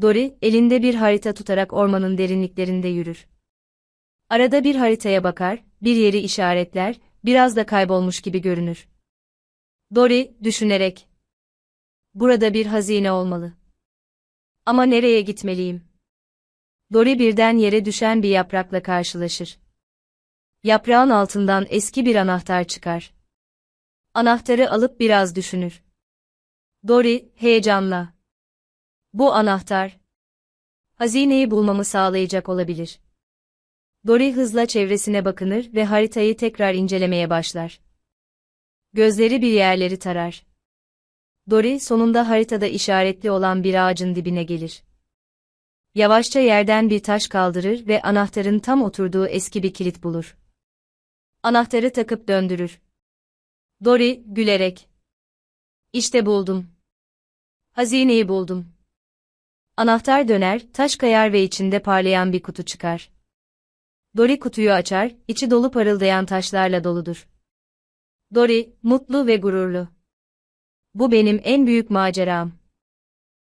Dory, elinde bir harita tutarak ormanın derinliklerinde yürür. Arada bir haritaya bakar, bir yeri işaretler, biraz da kaybolmuş gibi görünür. Dory, düşünerek. Burada bir hazine olmalı. Ama nereye gitmeliyim? Dory birden yere düşen bir yaprakla karşılaşır. Yaprağın altından eski bir anahtar çıkar. Anahtarı alıp biraz düşünür. Dory, heyecanla. Bu anahtar. Hazineyi bulmamı sağlayacak olabilir. Dory hızla çevresine bakınır ve haritayı tekrar incelemeye başlar. Gözleri bir yerleri tarar. Dory sonunda haritada işaretli olan bir ağacın dibine gelir. Yavaşça yerden bir taş kaldırır ve anahtarın tam oturduğu eski bir kilit bulur. Anahtarı takıp döndürür. Dory, gülerek. İşte buldum. Hazineyi buldum. Anahtar döner, taş kayar ve içinde parlayan bir kutu çıkar. Dory kutuyu açar, içi dolu parıldayan taşlarla doludur. Dory, mutlu ve gururlu. Bu benim en büyük maceram.